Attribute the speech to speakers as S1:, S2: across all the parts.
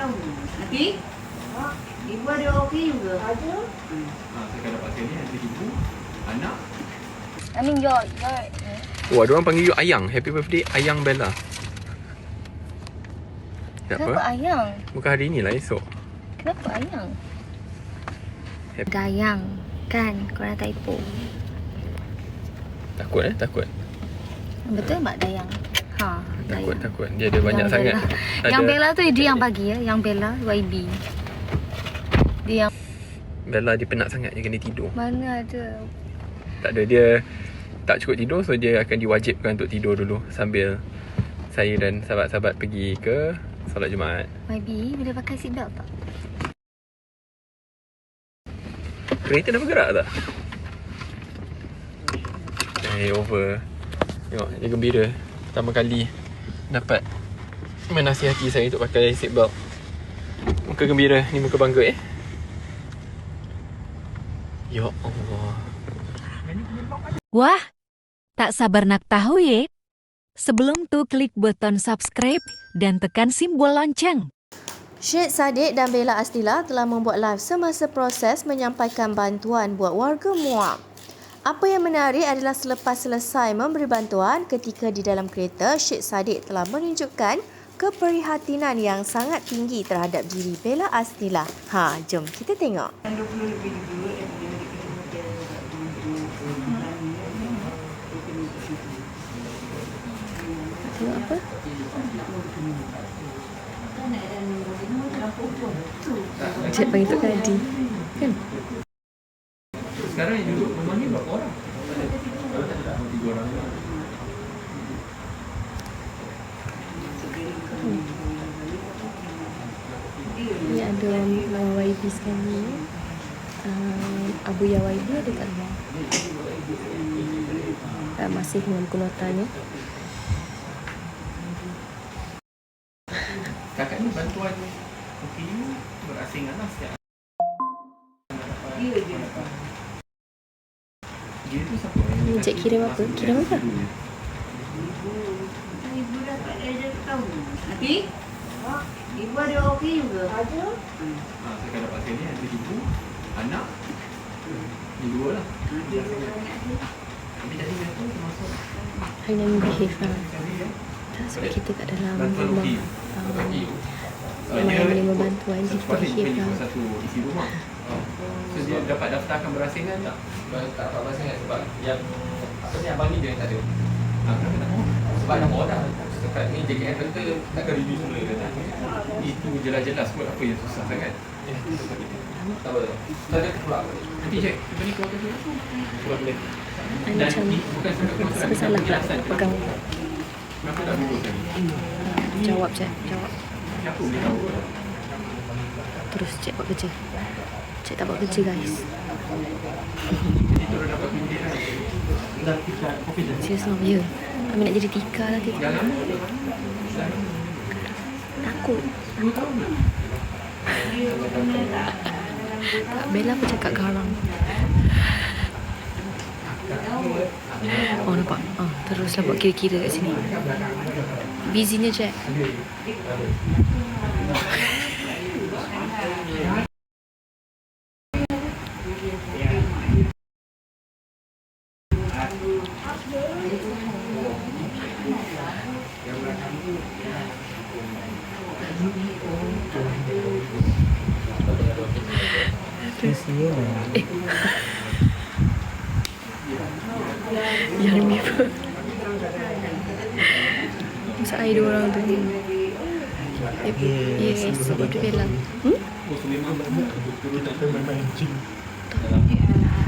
S1: tahu. Nanti? Ibu ada okey juga. Ada.
S2: Ha, saya dapat sini ada ibu, anak.
S3: I mean your your
S4: Wah, dia orang panggil you Ayang. Happy birthday Ayang Bella.
S3: kenapa
S4: Kenapa?
S3: ayang?
S4: Bukan hari ni lah esok.
S3: Kenapa ayang?
S4: Happy.
S3: Dayang kan korang typo.
S4: Takut eh, takut.
S3: Betul mak Dayang? Ha,
S4: Takut, takut. Dia ada banyak
S3: Yang
S4: sangat.
S3: Bella. Yang Bella tu dia yang bagi ya, yang Bella YB. Dia yang
S4: Bella dia penat sangat dia kena tidur.
S3: mana ada
S4: Tak ada dia tak cukup tidur so dia akan diwajibkan untuk tidur dulu sambil saya dan sahabat-sahabat pergi ke solat Jumaat.
S3: YB boleh pakai seat belt tak?
S4: Kereta dah bergerak tak? Eh over. Tengok dia gembira. Pertama kali dapat menasihati saya untuk pakai seat belt. Muka gembira, ni muka bangga eh. Ya Allah.
S5: Wah, tak sabar nak tahu ye? Sebelum tu klik button subscribe dan tekan simbol lonceng.
S6: Syed Saddiq dan Bella Astila telah membuat live semasa proses menyampaikan bantuan buat warga Muar. Apa yang menarik adalah selepas selesai memberi bantuan ketika di dalam kereta, Syed Saddiq telah menunjukkan keprihatinan yang sangat tinggi terhadap diri Bella Astila. Ha, jom kita tengok.
S1: Yang 20 lebih dulu dan dia dia
S3: Tengok apa? Cik panggil Tok Kadi. Kan?
S2: Sekarang yang duduk rumah ni berapa orang? Tiga orang.
S3: Ni ada orang YB sekali. Uh, Abu Ya YB ada kat luar. Uh, masih dengan kunotanya.
S2: Kakak ni bantuan OKU berasingan lah setiap
S1: dia je.
S2: Dia tu siapa?
S3: Ni Cik kirim apa? Kirim apa?
S1: Ibu dapat dia ada tahu. Nanti? Ibu ada okey juga. Ada.
S2: Ha, saya dapat sini ada ibu, anak. Ni dua lah.
S1: Ada dia.
S2: Tapi tadi dia tu termasuk
S3: Hanya behave lah.
S2: ya.
S3: Tak sebab kita kat dalam
S2: Bantuan
S3: rumah. Um. Orang yang menerima bantuan dia
S2: Sebab dia
S3: behave
S2: jadi
S3: lah.
S2: satu isi rumah. So dia dapat daftarkan berasingan tak? Tak dapat berasingan sebab yang apa ni abang ni dia tak ada. Ha, kenapa tak mau? Sebab mau dah. Setakat ni JKN kata takkan review semula kata. Itu jelas-jelas pun apa yang susah sangat. Tak apa. Tak ada keluar. Nanti cek. Kita ni keluar ke Keluar boleh.
S3: I
S2: Dan
S3: macam
S2: ni bukan sebenarnya
S3: serba salah pula pegang.
S2: Kenapa tak dulu tadi?
S3: Jawab Cik, jawab.
S2: Siapa boleh tahu?
S3: Terus Cik buat kerja. Cik tak buat kerja guys.
S2: Jadi tu dapat
S3: Kami nak jadi tika lah
S2: lama?
S3: Takut. Takut. Tak, Bella pun cakap garang. Oh nampak? Oh, teruslah buat kira-kira kat sini. Busynya Jack. Yang lebih apa? Masa air dua orang tu. Yes, yes, sebab tu Bella. Hmm?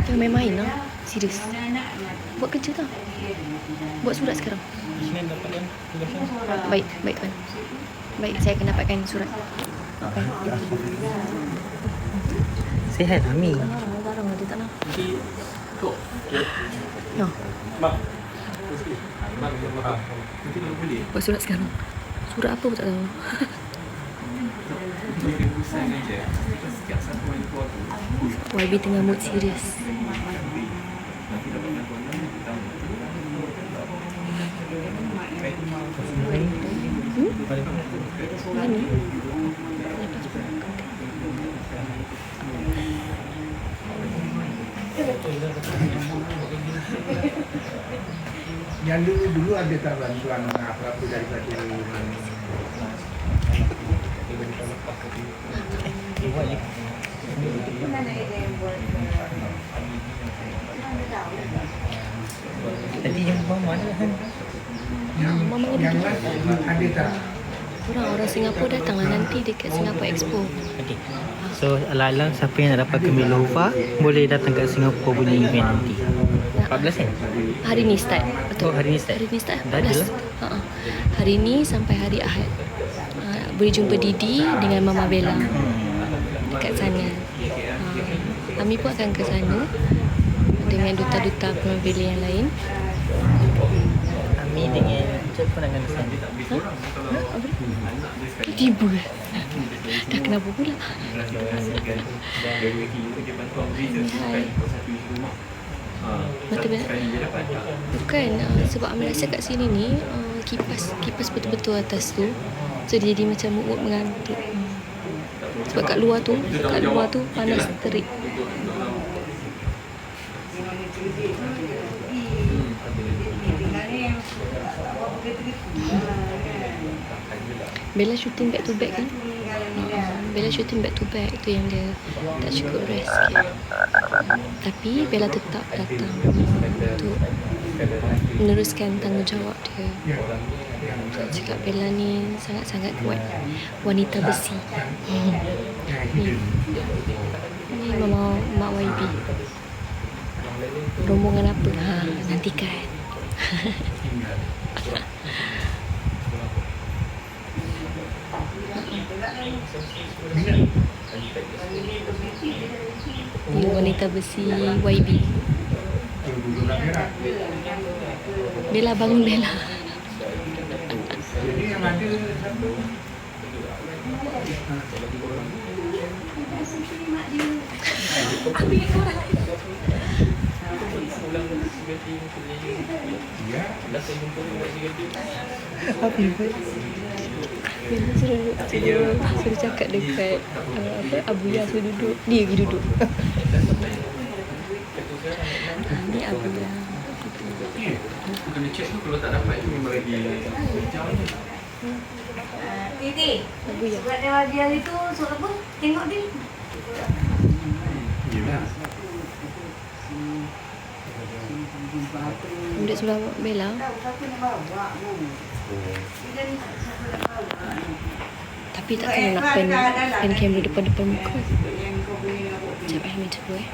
S3: Jangan main-main lah. Serius. Buat kerja tau. Buat surat sekarang. Baik, baik tuan. Baik, saya akan dapatkan surat. Okay.
S7: Sihat Ami.
S3: Garang lah dia tak nak. Ya,
S2: boleh,
S3: buat surat sekarang. Surat apa pun tak tahu. YB tengah mood serius.
S2: tahu.
S3: Mana?
S8: Yang dulu dulu ada tak bantuan
S9: apa tu dari pada
S10: Tadi yang mana? Kan?
S8: Yang yang ada tak?
S3: Orang orang Singapura datanglah nanti dekat Singapore Expo.
S10: Okey. So ala-ala siapa yang nak dapat kembil Lova boleh datang kat Singapore punya event nanti. 14 kan?
S3: Hari ni start. Betul.
S10: Oh, hari ni start.
S3: Hari ni start.
S10: Dah ada
S3: 14.
S10: lah.
S3: Ha Hari ni sampai hari Ahad. Ha, boleh jumpa Didi dengan Mama Bella dekat sana. Ha, Ami pun akan ke sana dengan duta-duta pemabeli yang lain.
S10: Ami dengan Cik pun akan kesana.
S3: Tiba. Dah kenapa pula? Mata bela. Bukan uh, sebab Amir rasa kat sini ni uh, kipas kipas betul-betul atas tu. So dia jadi macam mengantuk. Sebab kat luar tu, kat luar tu panas terik. Bella shooting back to back kan? Bella shooting back to back tu yang dia tak cukup rest sikit. Tapi Bella tetap datang untuk meneruskan tanggungjawab dia. Saya cakap Bella ni sangat-sangat kuat. Wanita besi. ni. Mama mak YB. Rombongan apa? Ha, nantikan. Ni wanita besi YB. Bella bangun Bella.
S8: Jadi yang ada satu ya
S3: Bella suruh suruh, cakap dekat uh, apa Abuya suruh duduk. Dia pergi duduk. Ah, ni Abuya.
S4: Kena check tu kalau tak dapat tu memang lagi.
S9: Titi. Sebab dia hari tu Surat apa? Tengok dia
S8: Yelah
S3: Duduk sebelah Bella.
S9: Dia ni siapa nak
S3: Tapi nak pen, pen kamera depan-depan muka. Sekejap eh, minta dulu eh.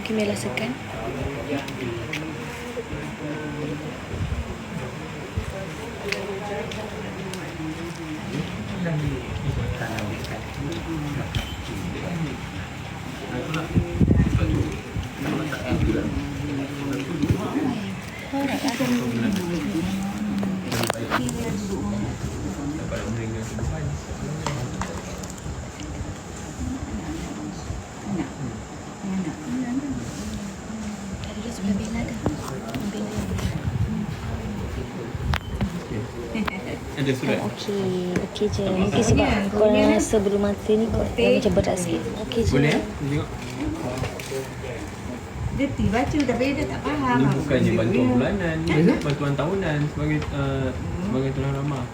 S3: Mungkin Bella sekan. Tadi dia sebelah Bella dah. Bella yang
S4: Ada surat.
S3: Okey, okey je. Mungkin sebab korang rasa belum mati ni kau macam berat sikit. Okey je.
S4: Boleh eh? Tengok.
S9: Dia ti baca tapi dia tak faham
S4: Ini bukannya bantuan bulanan, ni bantuan tahunan sebagai uh, sebagai tulang ramah.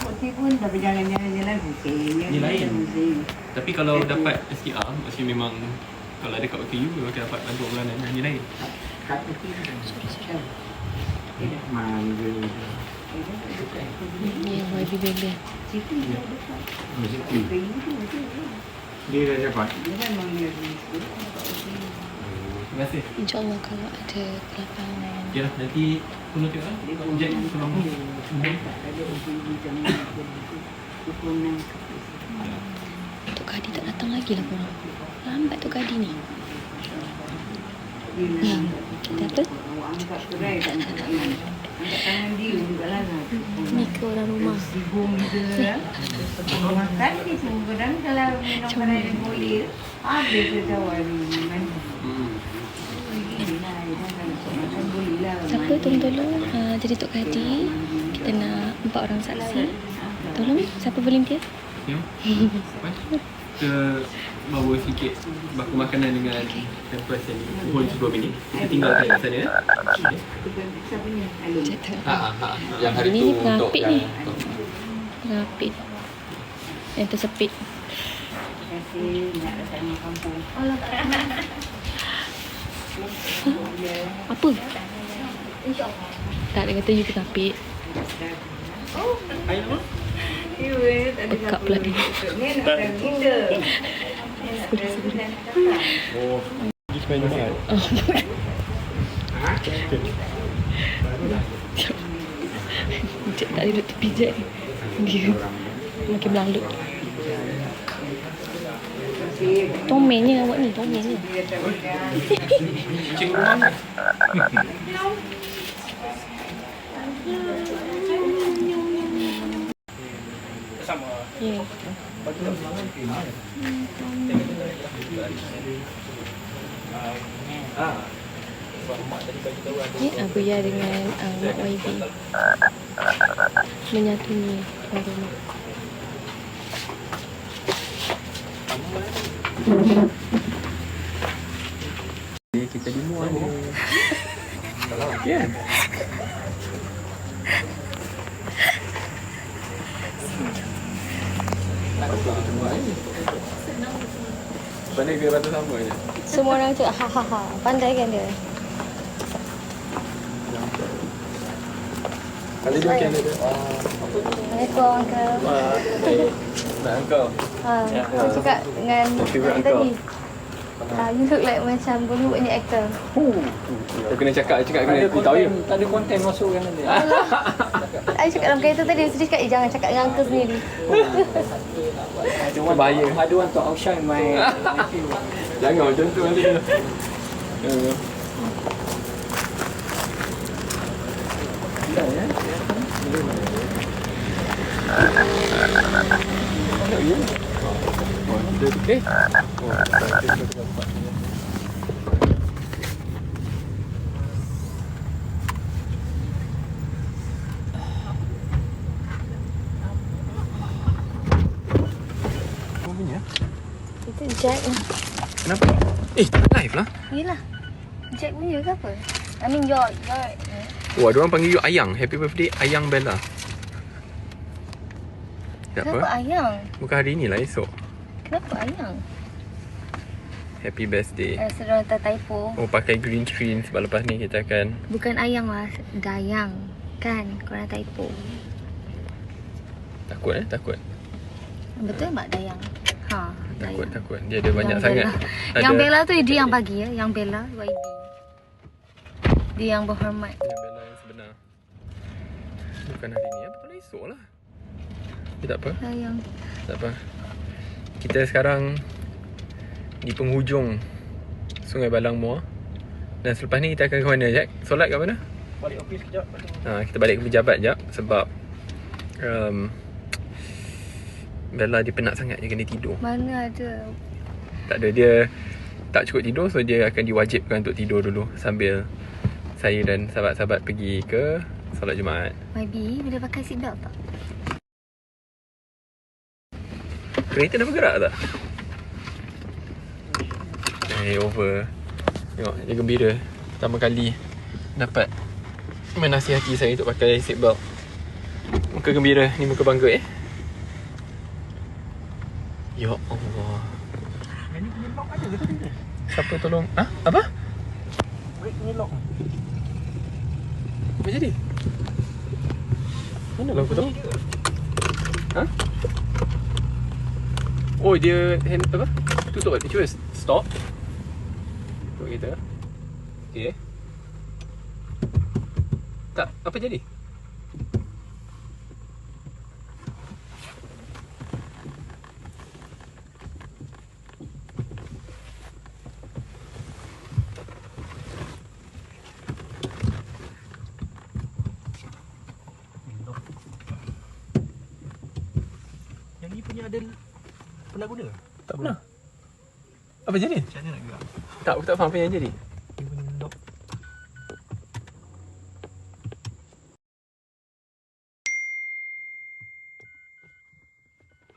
S9: Putih pun dah berjalan-jalan-jalan putih
S4: Ni lain. Tapi kalau dapat STR, maksudnya memang kalau ada kat OKU, memang akan dapat bantuan bulanan. Ni lain.
S8: Kat putih Mangga
S3: Ni
S4: Terima kasih.
S3: InsyaAllah kalau ada kelapangan.
S4: Okay lah, nanti tolong tengok lah. Jack tolong.
S3: Tok Kadi tak datang lagi lah korang. Lambat Tok Kadi ni. Hmm. Kita apa?
S9: Angkat kerai tak nak tangan Angkat tangan dia juga lah
S3: Ni ke orang rumah.
S9: Makan ni semua kalau minum boleh Habis ni
S3: Siapa tolong-tolong uh, jadi Tok Kadi. Kita nak empat orang saksi. Tolong siapa volunteer?
S4: Tengok. Kita bawa sikit baku makanan dengan tempat sini. Pukul 10 minit. Kita tinggalkan kat sana. eh. Okay.
S3: Ni? Alun.
S11: Ha, ha, ha. Yang hari
S1: Ini
S11: tu untuk
S1: ni.
S11: yang-
S1: Rapid. Yang tersepit.
S3: Terima kasih. Nak datang ke kampung.
S1: Apa? Tak, dia kata you pula dia.
S3: Ni nak datang kita.
S4: Oh, pergi sepanjang Jumaat.
S1: Cik tak duduk tepi je. Dia makin berlalu. Tomennya awak ni, tomennya.
S4: Rumah ke?
S1: Ya. Ni Abu Ya dengan uh, Mak YB Menyatuni tuan rumah
S4: Kita di mall ni. Kan? Pandai ke rata sama je?
S1: Semua orang tu ha ha ha Pandai kan dia
S4: Kali dia kan ada.
S1: Assalamualaikum Uncle
S4: Wah, eh, nak engkau.
S1: ha, Saya cakap dengan
S4: Your favourite
S1: tadi
S4: uncle.
S1: Uh, You look like macam Bollywoodnya actor
S4: Kau kena cakap, cakap kena dia.
S12: Tak ada konten masuk kan dia.
S1: I cakap dalam kereta tadi Sedih cakap eh, jangan cakap dengan uncle sendiri
S4: Bahaya.
S12: I don't want to outshine my nephew.
S4: Jangan macam tu nanti dia. Jangan. Oh, dia tu eh. Oh, dia tu dapat. Kau punya?
S1: Itu Jack lah
S4: Kenapa? Eh, tak live lah.
S1: Yelah Jack punya ke apa I mean your your
S4: Wah, dia orang panggil you Ayang. Happy birthday Ayang Bella.
S1: Kenapa
S4: Kenapa?
S1: ayang
S4: Bukan hari ni lah, esok.
S1: Kenapa ayang
S4: Happy birthday.
S1: Rasa orang tak typo
S4: Oh, pakai green screen sebab lepas ni kita akan
S1: Bukan ayang lah Dayang Kan Korang typo
S4: takut eh, takut.
S1: Betul mak Dayang Ha
S4: Takut,
S1: Dayang
S4: takut. Dia ada banyak
S1: Yang
S4: sangat.
S1: Bella. Yang Bella tu dia yang bagi ya Yang Bella YB Dia yang berhormat
S4: Yang Bella yang sebenar. Bukan hari ni, apa kalau esok lah. Tapi tak apa,
S1: Dayang
S4: tak apa. Kita sekarang di penghujung Sungai Balang Muar. Dan selepas ni kita akan ke mana, Jack? Solat kat mana?
S12: Balik office kejap.
S4: Ha, kita balik ke pejabat jap sebab um, Bella dia penat sangat dia kena tidur.
S1: Mana ada
S4: Tak ada dia tak cukup tidur so dia akan diwajibkan untuk tidur dulu sambil saya dan sahabat-sahabat pergi ke solat Jumaat.
S1: YB boleh pakai seatbelt tak?
S4: Kereta dah bergerak tak? Eh over. Tengok dia gembira pertama kali dapat menasihati saya untuk pakai seatbelt. Muka gembira ni muka bangga eh. Ya Allah.
S12: Lock?
S4: Siapa tolong? Ha? Apa?
S12: Brake punya lock.
S4: Apa jadi? Mana aku tahu? Ha? Oh dia hand apa? Tutup Cuba stop Tutup kita Okay Tak, apa jadi?
S12: Yang ni punya ada pernah guna?
S4: Tak pernah Apa jadi?
S12: Macam mana nak gerak?
S4: Tak, aku tak faham apa yang jadi
S12: Dia.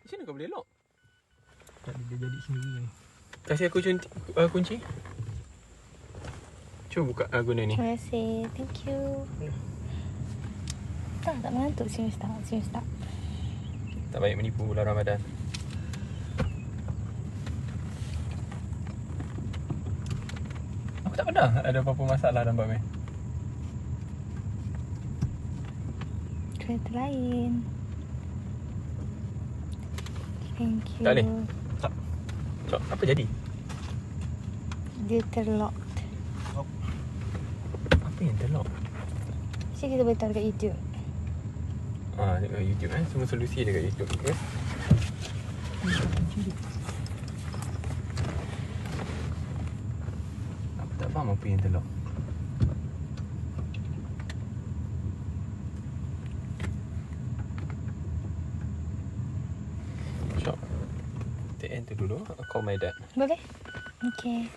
S4: Macam mana kau boleh lock?
S12: Tak ada dia jadi sendiri.
S4: Kasih aku kunci, uh, kunci. Cuba buka uh, guna ni.
S1: Terima kasih. Thank you. Tak, tak mengantuk. Serius tak? Serius tak?
S4: Tak baik menipu bulan Ramadan. Tak pernah ada apa-apa masalah dalam bab ni.
S1: Kereta lain. Thank you.
S4: Tak boleh? Tak. Cok, apa jadi?
S1: Dia terlocked.
S4: Apa yang terlock?
S1: Mesti kita boleh tahu dekat YouTube.
S4: Ah, dekat YouTube eh. Semua solusi dekat YouTube. Okay? Faham apa yang terlock. Shop. Take enter dulu. I'll call my dad.
S1: Boleh? Okay.